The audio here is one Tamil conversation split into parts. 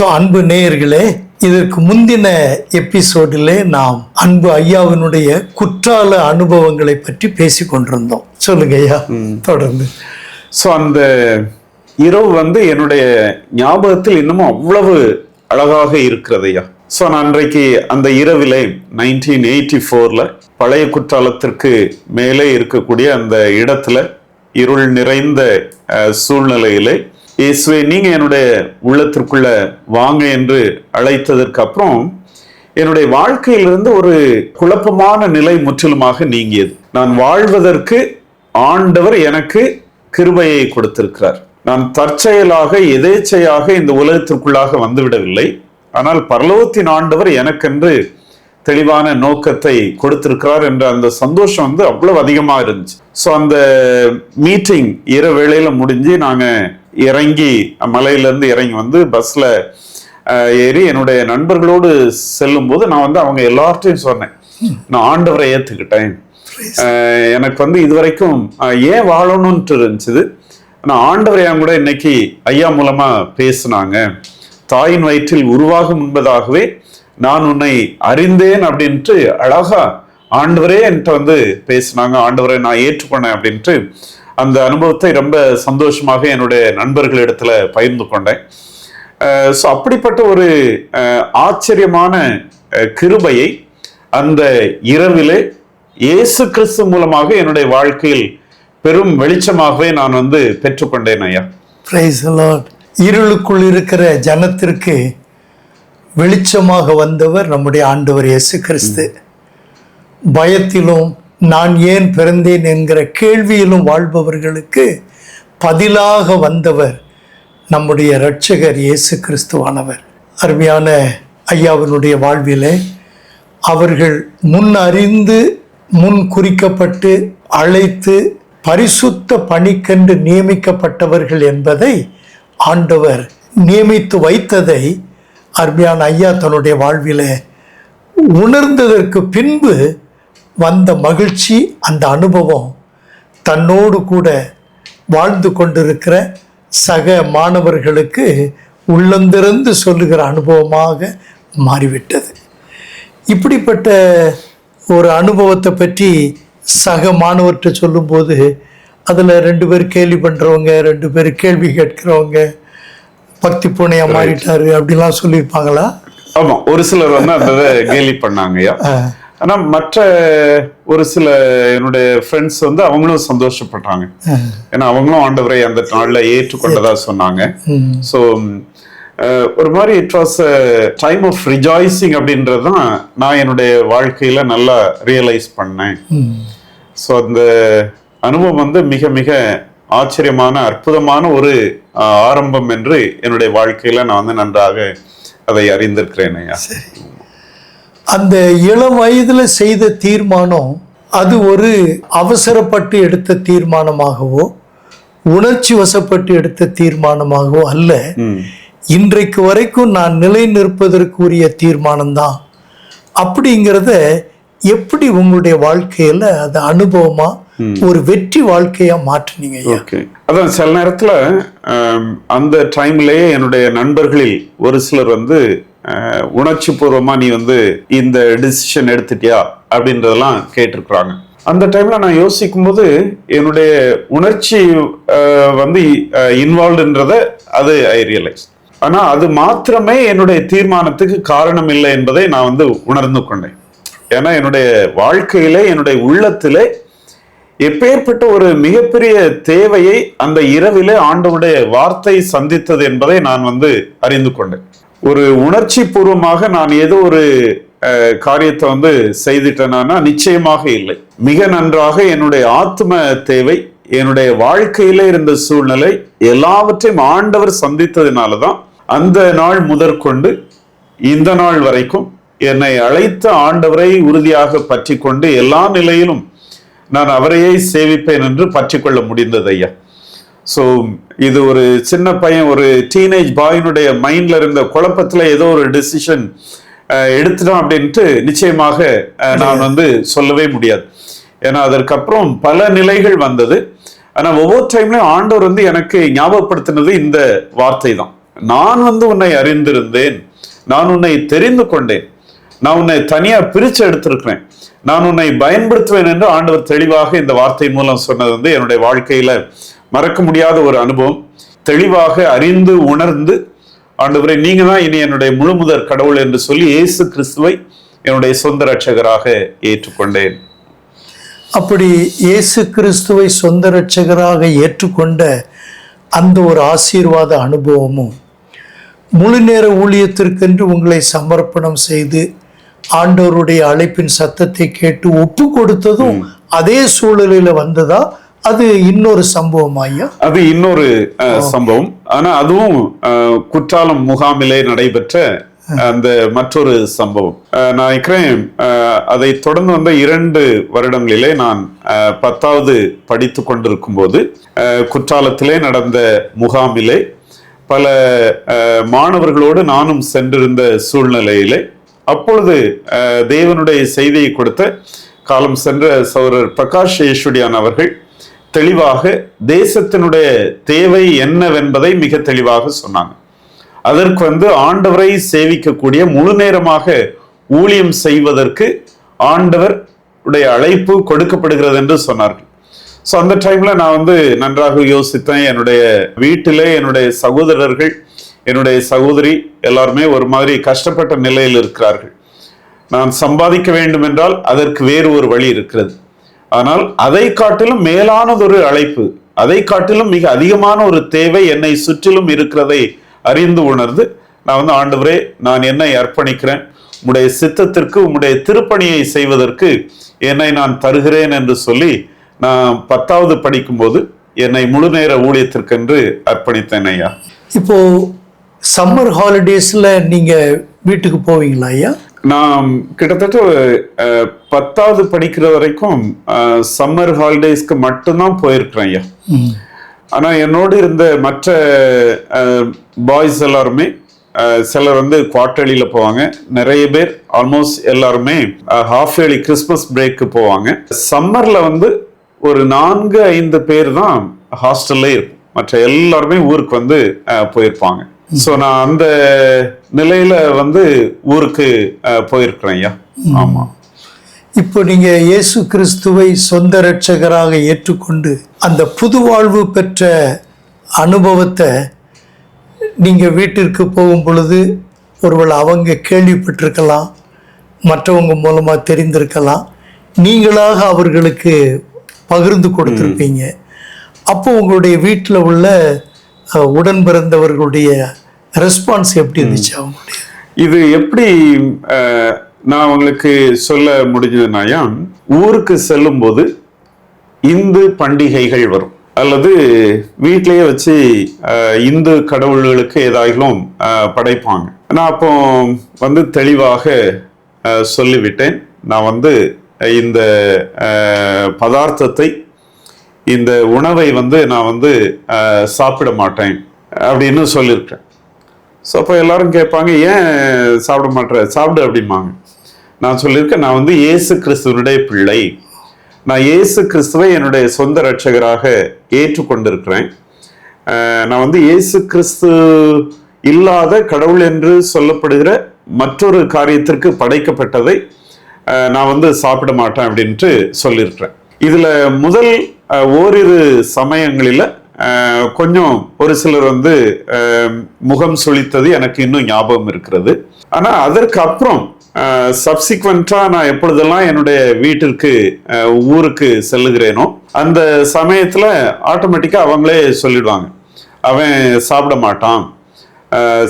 ஸோ அன்பு நேயர்களே இதற்கு முந்தின எபிசோடிலே நாம் அன்பு ஐயாவினுடைய குற்றால அனுபவங்களை பற்றி பேசி கொண்டிருந்தோம். சொல்லுங்க ஐயா தொடர்ந்து. ஸோ அந்த இரவு வந்து என்னுடைய ஞாபகத்தில் இன்னமும் அவ்வளவு அழகாக இருக்கிறது ஐயா. ஸோ நான் அன்றைக்கு அந்த இரவிலே நைன்டீன் எயிட்டி ஃபோரில் பழைய குற்றாலத்திற்கு மேலே இருக்கக்கூடிய அந்த இடத்துல இருள் நிறைந்த சூழ்நிலையிலே இயேசுவே நீங்க என்னுடைய உள்ளத்திற்குள்ள வாங்க என்று அழைத்ததற்கு அப்புறம் என்னுடைய வாழ்க்கையிலிருந்து ஒரு குழப்பமான நிலை முற்றிலுமாக நீங்கியது. நான் வாழ்வதற்கு ஆண்டவர் எனக்கு கிருபையை கொடுத்திருக்கிறார். நான் தற்செயலாக எதேச்சையாக இந்த உலகத்திற்குள்ளாக வந்துவிடவில்லை. ஆனால் பரலோகத்தின் ஆண்டவர் எனக்கென்று தெளிவான நோக்கத்தை கொடுத்திருக்கிறார் என்ற அந்த சந்தோஷம் வந்து அவ்வளவு அதிகமா இருந்துச்சு. ஸோ அந்த மீட்டிங் இரவு வேளையில முடிஞ்சு நாங்கள் இறங்கி மலையிலேருந்து இறங்கி வந்து பஸ்ஸில் ஏறி என்னுடைய நண்பர்களோடு செல்லும் போது நான் வந்து அவங்க எல்லார்ட்டையும் சொன்னேன். நான் ஆண்டவரை ஏற்றுக்கிட்டேன் எனக்கு வந்து இதுவரைக்கும் ஏன் வாழணும்ன்ட்டு இருந்துச்சு. நான் ஆண்டவரையா கூட இன்னைக்கு ஐயா மூலமாக பேசுனாங்க. தாயின் வயிற்றில் உருவாகும் என்பதாகவே நான் உன்னை அறிந்தேன் அப்படின்ட்டு அழகா ஆண்டவரே என்கிட்ட வந்து பேசினாங்க. ஆண்டவரை நான் ஏற்றுக்கொண்டேன் அப்படின்ட்டு அந்த அனுபவத்தை ரொம்ப சந்தோஷமாக என்னுடைய நண்பர்களிடத்துல பகிர்ந்து கொண்டேன். ஸோ அப்படிப்பட்ட ஒரு ஆச்சரியமான கிருபையை அந்த இரவிலே இயேசு கிறிஸ்து மூலமாக என்னுடைய வாழ்க்கையில் பெரும் வெளிச்சமாகவே நான் வந்து பெற்றுக்கொண்டேன் ஐயா. இருளுக்குள் இருக்கிற ஜனத்திற்கு வெளிச்சமாக வந்தவர் நம்முடைய ஆண்டவர் இயேசு கிறிஸ்து. பயத்திலும் நான் ஏன் பிறந்தேன் என்கிற கேள்வியிலும் வாழ்பவர்களுக்கு பதிலாக வந்தவர் நம்முடைய இரட்சகர் இயேசு கிறிஸ்துவானவர். அருமையான ஐயாவினுடைய வாழ்விலே அவர்கள் முன் அறிந்து முன் குறிக்கப்பட்டு அழைத்து பரிசுத்த பணிக்கென்று நியமிக்கப்பட்டவர்கள் என்பதை ஆண்டவர் நியமித்து வைத்ததை அருமையான ஐயா தன்னுடைய வாழ்விலே உணர்ந்ததற்கு பின்பு வந்த மகிழ்ச்சி அந்த அனுபவம் தன்னோடு கூட வாழ்ந்து கொண்டிருக்கிற சக மாணவர்களுக்கு உள்ளந்திருந்து சொல்லுகிற அனுபவமாக மாறிவிட்டது. இப்படிப்பட்ட ஒரு அனுபவத்தை பற்றி சக மாணவர்கிட்ட சொல்லும்போது அதில் ரெண்டு பேர் கேள்வி பண்ணுறவங்க ரெண்டு பேர் கேள்வி கேட்கிறவங்க பக்தி பூனையா மாறிட்டாரு அப்படிலாம் சொல்லியிருப்பாங்களா? ஆமா ஒரு சிலர் வந்து அந்த கேலி பண்ணாங்க ஐயா ஆனா மற்ற ஒரு சில என்னுடைய ஃப்ரெண்ட்ஸ் வந்து அவங்களும் சந்தோஷப்பட்டாங்க ஏன்னா அவங்களும் ஆண்டவரை அந்த நாள்ல ஏற்றுக்கொண்டதா சொன்னாங்க. ஸோ ஒரு மாதிரி it was time of rejoicing அப்படின்றது தான் நான் என்னுடைய வாழ்க்கையில நல்லா ரியலைஸ் பண்ணேன். ஸோ அந்த அனுபவம் வந்து மிக மிக ஆச்சரியமான அற்புதமான ஒரு ஆரம்பம் என்று என்னுடைய வாழ்க்கையில நான் வந்து நன்றாக அதை அறிந்திருக்கிறேன் ஐயா. அந்த இளம் வயதில் செய்த தீர்மானம் அது ஒரு அவசரப்பட்டு எடுத்த தீர்மானமாகவோ உணர்ச்சி வசப்பட்டு எடுத்த தீர்மானமாகவோ அல்ல. இன்றைக்கு வரைக்கும் நான் நிலை நிற்பதற்குரிய தீர்மானம் தான் அப்படிங்கிறத எப்படி உங்களுடைய வாழ்க்கையில அது அனுபவமா ஒரு வெற்றி வாழ்க்கையா மாற்றுனீங்க ஓகே. அதான் சில நேரத்துல அந்த டைம்லயே என்னுடைய நண்பர்களில் ஒரு சிலர் வந்து உணர்ச்சி பூர்வமா நீ வந்து இந்த டிசிஷன் எடுத்துட்டியா அப்படின்றதெல்லாம் கேட்டிருக்கிறாங்க. அந்த டைம்ல நான் யோசிக்கும் போது என்னுடைய உணர்ச்சி வந்து இன்வால்வ்ன்றத அது ஐ ரியலைஸ் ஆனா அது மாத்திரமே என்னுடைய தீர்மானத்துக்கு காரணம் இல்லை என்பதை நான் வந்து உணர்ந்து கொண்டேன். ஏன்னா என்னுடைய வாழ்க்கையிலே என்னுடைய உள்ளத்திலே எப்பேற்பட்ட ஒரு மிகப்பெரிய தேவையை அந்த இரவிலே ஆண்டவுடைய வார்த்தை சந்தித்தது என்பதை நான் வந்து அறிந்து கொண்டேன். ஒரு உணர்ச்சி பூர்வமாக நான் ஏதோ ஒரு காரியத்தை வந்து செய்துட்டேனா நிச்சயமாக இல்லை. மிக நன்றாக என்னுடைய ஆத்ம தேவை என்னுடைய வாழ்க்கையில இருந்த சூழ்நிலை எல்லாவற்றையும் ஆண்டவர் சந்தித்ததுனால தான் அந்த நாள் முதற்கொண்டு இந்த நாள் வரைக்கும் என்னை அழைத்த ஆண்டவரை உறுதியாக பற்றி கொண்டு எல்லா நிலையிலும் நான் அவரையே சேவிப்பேன் என்று பற்றி கொள்ள முடிந்தது ஐயா. ஸோ இது ஒரு சின்ன பையன் ஒரு டீனேஜ் பாயினுடைய மைண்ட்ல இருந்த குழப்பத்துல ஏதோ ஒரு டெசிஷன் எடுத்துட்டான் அப்படின்ட்டு நிச்சயமாக நான் வந்து சொல்லவே முடியாது. ஏன்னா அதற்கப்புறம் பல நிலைகள் வந்தது. ஆனா ஒவ்வொரு டைம்லயும் ஆண்டவர் வந்து எனக்கு ஞாபகப்படுத்தினது இந்த வார்த்தை தான் நான் வந்து உன்னை அறிந்திருந்தேன். நான் உன்னை தெரிந்து கொண்டேன். நான் உன்னை தனியா பிரிச்சு எடுத்திருக்கிறேன். நான் உன்னை பயன்படுத்துவேன் என்று ஆண்டவர் தெளிவாக இந்த வார்த்தை மூலம் சொன்னது வந்து என்னுடைய வாழ்க்கையில மறக்க முடியாத ஒரு அனுபவம். தெளிவாக அறிந்து உணர்ந்து ஆண்டவரை நீங்க தான் இனி என்னுடைய முழுமுதற் கடவுள் என்று சொல்லி இயேசு கிறிஸ்துவை என்னுடைய சொந்த ரட்சகராக ஏற்றுக்கொண்டேன். அப்படி இயேசு கிறிஸ்துவை சொந்த இரட்சகராக ஏற்றுக்கொண்ட அந்த ஒரு ஆசீர்வாத அனுபவமும் முழு நேர ஊழியத்திற்கென்று உங்களை சமர்ப்பணம் செய்து ஆண்டவருடைய அழைப்பின் சத்தத்தை கேட்டு ஒப்பு கொடுத்ததும் அதே சூழலில் வந்ததா? அது இன்னொரு சம்பவம் ஐயா. அது இன்னொரு சம்பவம். ஆனா அதுவும் குற்றாலம் முகாமிலே நடைபெற்ற அந்த மற்றொரு சம்பவம். நான் நினைக்கிறேன் அஹ், அதை தொடர்ந்து வந்த இரண்டு வருடங்களிலே நான் பத்தாவது படித்து கொண்டிருக்கும் போது குற்றாலத்திலே நடந்த முகாமிலே பல மாணவர்களோடு நானும் சென்றிருந்த சூழ்நிலையிலே அப்பொழுது தேவனுடைய செய்தியை கொடுத்த காலம் சென்ற சௌரர் பிரகாஷ் யேசுடியான் அவர்கள் தெளிவாக தேசத்தினுடைய தேவை என்னவென்பதை மிக தெளிவாக சொன்னாங்க. அதற்கு வந்து ஆண்டவரை சேவிக்கக்கூடிய முழு நேரமாக ஊழியம் செய்வதற்கு ஆண்டவர் உடைய அழைப்பு கொடுக்கப்படுகிறது என்று சொன்னார்கள். ஸோ அந்த டைம்ல நான் வந்து நன்றாக யோசித்தேன். என்னுடைய வீட்டிலே என்னுடைய சகோதரர்கள் என்னுடைய சகோதரி எல்லாருமே ஒரு மாதிரி கஷ்டப்பட்ட நிலையில் இருக்கிறார்கள். நான் சம்பாதிக்க வேண்டும் என்றால் அதற்கு வேறு ஒரு வழி இருக்கிறது. ஆனால் அதை காட்டிலும் மேலானதொரு அழைப்பு அதை காட்டிலும் மிக அதிகமான ஒரு தேவை என்னை சுற்றிலும் இருக்கிறதை அறிந்து உணர்ந்து நான் வந்து ஆண்டவரே நான் என்னை அர்ப்பணிக்கிறேன். உம்முடைய சித்தத்திற்கு உம்முடைய திருப்பணியை செய்வதற்கு என்னை நான் தருகிறேன் என்று சொல்லி நான் பத்தாவது படிக்கும்போது என்னை முழு நேர ஊழியத்திற்கென்று அர்ப்பணித்தேன் ஐயா. இப்போ சம்மர் ஹாலிடேஸ்ல நீங்க வீட்டுக்கு போவீங்களா ஐயா? நான் கிட்டத்தட்ட பத்தாவது படிக்கிற வரைக்கும் சம்மர் ஹாலிடேஸ்க்கு மட்டும்தான் போயிருக்கிறேன் ஐயா. ஆனா என்னோடு இருந்த மற்ற பாய்ஸ் எல்லாருமே சிலர் வந்து குவார்டர்லியில போவாங்க. நிறைய பேர் ஆல்மோஸ்ட் எல்லாருமே ஹாஃப் இயர்லி கிறிஸ்மஸ் பிரேக்கு போவாங்க. சம்மர்ல வந்து ஒரு நான்கு ஐந்து பேர் தான் ஹாஸ்டல்ல இருக்கும் மற்ற எல்லாருமே ஊருக்கு வந்து போயிருப்பாங்க. ஸோ நான் அந்த நிலையில வந்து ஊருக்கு போயிருக்கிறேன் ஐயா. ஆமா. இப்போ நீங்க இயேசு கிறிஸ்துவை சொந்த இரட்சகராக ஏற்றுக்கொண்டு அந்த புது வாழ்வு பெற்ற அனுபவத்தை நீங்க வீட்டிற்கு போகும் பொழுது ஒருவேளை அவங்க கேள்விப்பட்டிருக்கலாம் மற்றவங்க மூலமா தெரிந்திருக்கலாம் நீங்களாக அவர்களுக்கு பகிர்ந்து கொடுத்துருப்பீங்க. அப்போ உங்களுடைய வீட்டில் உள்ள உடன் பிறந்தவர்களுடைய ரெஸ்பான்ஸ் எப்படி இருந்துச்சு அவங்களுடைய? இது எப்படி நான் உங்களுக்கு சொல்ல முடிஞ்சதுனாயா ஊருக்கு செல்லும்போது இந்து பண்டிகைகள் வரும். அல்லது வீட்டிலேயே வச்சு இந்து கடவுள்களுக்கு ஏதாயிலும் படைப்பாங்க. நான் அப்போ வந்து தெளிவாக சொல்லிவிட்டேன். நான் வந்து இந்த பதார்த்தத்தை இந்த உணவை வந்து நான் வந்து சாப்பிட மாட்டேன் அப்படின்னு சொல்லியிருக்கேன். ஸோ அப்போ எல்லாரும் கேட்பாங்க ஏன் சாப்பிட மாட்டேற சாப்பிடு அப்படிம்பாங்க. நான் சொல்லியிருக்கேன் நான் வந்து இயேசு கிறிஸ்துவனுடைய பிள்ளை. நான் இயேசு கிறிஸ்துவை என்னுடைய சொந்த ரட்சகராக ஏற்றுக்கொண்டிருக்கிறேன். நான் வந்து இயேசு கிறிஸ்து இல்லாத கடவுள் என்று சொல்லப்படுகிற மற்றொரு காரியத்திற்கு படைக்கப்பட்டதை நான் வந்து சாப்பிட மாட்டேன் அப்படின்ட்டு சொல்லியிருக்கிறேன். இதில் முதல் ஓரிரு சமயங்களில் கொஞ்சம் ஒரு சிலர் வந்து முகம் சுழித்தது எனக்கு இன்னும் ஞாபகம் இருக்கிறது. ஆனால் அதற்கு அப்புறம் சப்சிக்வெண்டா நான் எப்பொழுதெல்லாம் என்னுடைய வீட்டிற்கு ஊருக்கு செல்லுகிறேனோ அந்த சமயத்தில் ஆட்டோமேட்டிக்காக அவங்களே சொல்லிடுவாங்க. அவன் சாப்பிட மாட்டான்.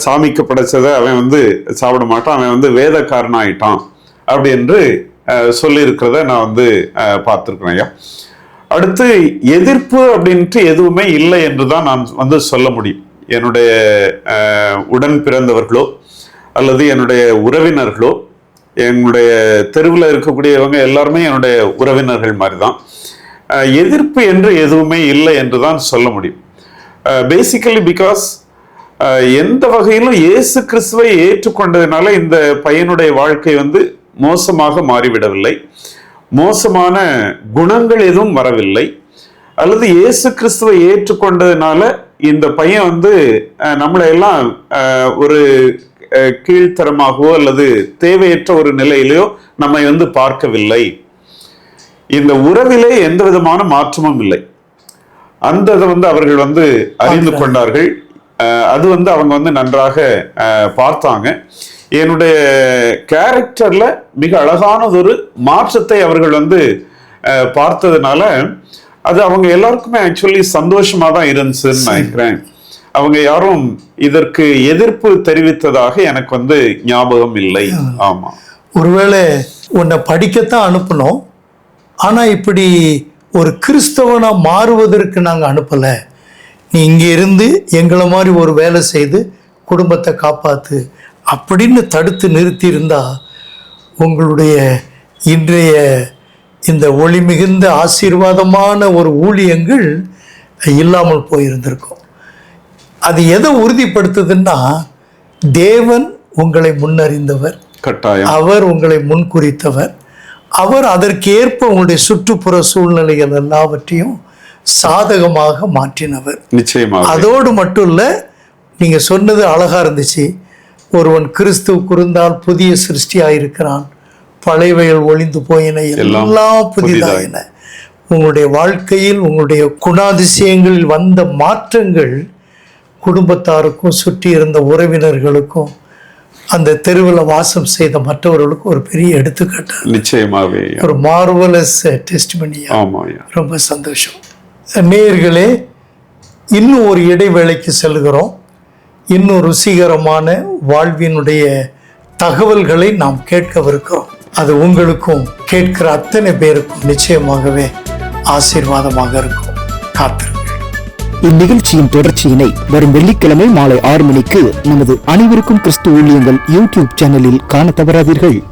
சாமிக்கு படைச்சதை அவன் வந்து சாப்பிட மாட்டான். அவன் வந்து வேதக்காரன் ஆயிட்டான் அப்படி என்று சொல்லியிருக்கிறத நான் வந்து பார்த்துருக்கேன் ஐயா. அடுத்து எதிர்ப்பு அப்படின்ட்டு எதுவுமே இல்லை என்று தான் நான் வந்து சொல்ல முடியும். என்னுடைய உடன் பிறந்தவர்களோ அல்லது என்னுடைய உறவினர்களோ என்னுடைய தெருவில் இருக்கக்கூடியவங்க எல்லாருமே என்னுடைய உறவினர்கள் மாதிரி தான் எதிர்ப்பு என்று எதுவுமே இல்லை என்று தான் சொல்ல முடியும். பேசிக்கலி பிகாஸ் எந்த வகையிலும் இயேசு கிறிஸ்துவை ஏற்றுக்கொண்டதுனால இந்த பையனுடைய வாழ்க்கை வந்து மோசமாக மாறிவிடவில்லை. மோசமான குணங்கள் எதுவும் வரவில்லை. அல்லது இயேசு கிறிஸ்துவை ஏற்றுக்கொண்டதுனால இந்த பையன் வந்து நம்மளை எல்லாம் ஒரு கீழ்த்தரமாகவோ அல்லது தேவையற்ற ஒரு நிலையிலையோ நம்மை வந்து பார்க்கவில்லை. இந்த உறவிலே எந்த விதமான மாற்றமும் இல்லை. அந்த இதை வந்து அவர்கள் வந்து அறிந்து கொண்டார்கள். அது வந்து அவங்க வந்து நன்றாக பார்த்தாங்க. என்னுடைய கேரக்டர்ல மிக அழகானதொரு மாற்றத்தை அவர்கள் வந்து பார்த்ததுனால அது அவங்க எல்லாருக்குமே ஆக்சுவலி சந்தோஷமா தான் இருந்துச்சுன்னு நினைக்கிறேன். அவங்க யாரும் இதற்கு எதிர்ப்பு தெரிவித்ததாக எனக்கு வந்து ஞாபகம் இல்லை. ஆமா. ஒருவேளை உன்னை படிக்கத்தான் அனுப்பணும் ஆனா இப்படி ஒரு கிறிஸ்தவனா மாறுவதற்கு நாங்க அனுப்பல. நீ இங்க இருந்து எங்களை மாதிரி ஒரு வேலை செய்து குடும்பத்தை காப்பாத்து அப்படின்னு தடுத்து நிறுத்தி இருந்தா உங்களுடைய இன்றைய இந்த ஒளி மிகுந்த ஆசீர்வாதமான ஒரு ஊழியங்கள் இல்லாமல் போயிருந்திருக்கும். அது எதை உறுதிப்படுத்துதுன்னா தேவன் உங்களை முன்னறிந்தவர். கட்டாயம். அவர் உங்களை முன்குறித்தவர். அவர் அதற்கேற்ப உங்களுடைய சுற்றுப்புற சூழ்நிலைகள் எல்லாவற்றையும் சாதகமாக மாற்றினவர். நிச்சயமாக. அதோடு மட்டும் இல்ல நீங்க சொன்னது அழகா இருந்துச்சு. ஒருவன் கிறிஸ்துவ குறுந்தால் புதிய சிருஷ்டியாயிருக்கிறான். பழையவைகள் ஒளிந்து போயின எல்லாம் புதிதாயின. உங்களுடைய வாழ்க்கையில் உங்களுடைய குணாதிசயங்களில் வந்த மாற்றங்கள் குடும்பத்தாருக்கும் சுற்றி இருந்த உறவினர்களுக்கும் அந்த தெருவில் வாசம் செய்த மற்றவர்களுக்கும் ஒரு பெரிய எடுத்துக்காட்டு. நிச்சயமாவே ஒரு மார்வலஸ் ஆமா ஐயா. ரொம்ப சந்தோஷம். நேயர்களே இன்னும் ஒரு இடைவேளைக்கு செல்கிறோம். இன்னும் ருசிகரமான வாழ்வினுடைய தகவல்களை நாம் கேட்கவிருக்கிறோம். அது உங்களுக்கும் கேட்கிற அத்தனை பேருக்கும் நிச்சயமாகவே ஆசீர்வாதமாக இருக்கும். காத்திருங்கள். இந்நிகழ்ச்சியின் தொடர்ச்சியினை வரும் வெள்ளிக்கிழமை மாலை ஆறு மணிக்கு நமது அனைவருக்கும் கிறிஸ்து ஊழியங்கள் யூடியூப் சேனலில் காண தவறாதீர்கள்.